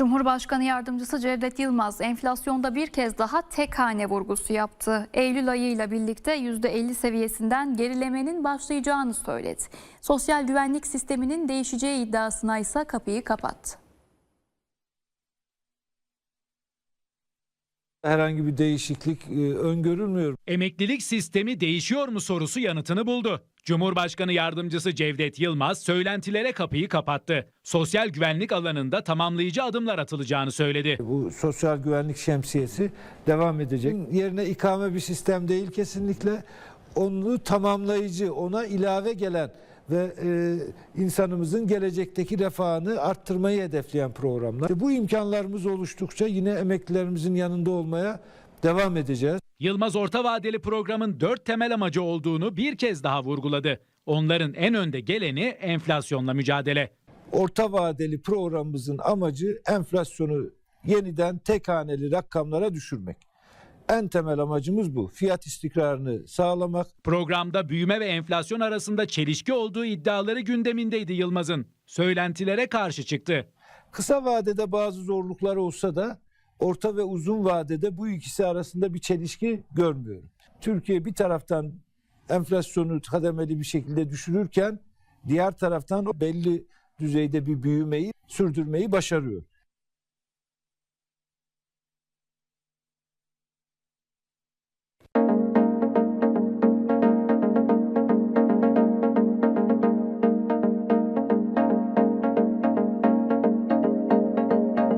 Cumhurbaşkanı Yardımcısı Cevdet Yılmaz enflasyonda bir kez daha tek hane vurgusu yaptı. Eylül ayıyla birlikte %50 seviyesinden gerilemenin başlayacağını söyledi. Sosyal güvenlik sisteminin değişeceği iddiasına ise kapıyı kapattı. Herhangi bir değişiklik e, öngörülmüyor. Emeklilik sistemi değişiyor mu sorusu yanıtını buldu. Cumhurbaşkanı Yardımcısı Cevdet Yılmaz söylentilere kapıyı kapattı. Sosyal güvenlik alanında tamamlayıcı adımlar atılacağını söyledi. Bu sosyal güvenlik şemsiyesi devam edecek. Yerine ikame bir sistem değil kesinlikle. Onu tamamlayıcı, ona ilave gelen ve e, insanımızın gelecekteki refahını arttırmayı hedefleyen programlar. Bu imkanlarımız oluştukça yine emeklilerimizin yanında olmaya devam edeceğiz. Yılmaz orta vadeli programın dört temel amacı olduğunu bir kez daha vurguladı. Onların en önde geleni enflasyonla mücadele. Orta vadeli programımızın amacı enflasyonu yeniden tek haneli rakamlara düşürmek. En temel amacımız bu. Fiyat istikrarını sağlamak, Programda büyüme ve enflasyon arasında çelişki olduğu iddiaları gündemindeydi Yılmaz'ın. Söylentilere karşı çıktı. Kısa vadede bazı zorluklar olsa da orta ve uzun vadede bu ikisi arasında bir çelişki görmüyorum. Türkiye bir taraftan enflasyonu kademeli bir şekilde düşürürken diğer taraftan belli düzeyde bir büyümeyi sürdürmeyi başarıyor.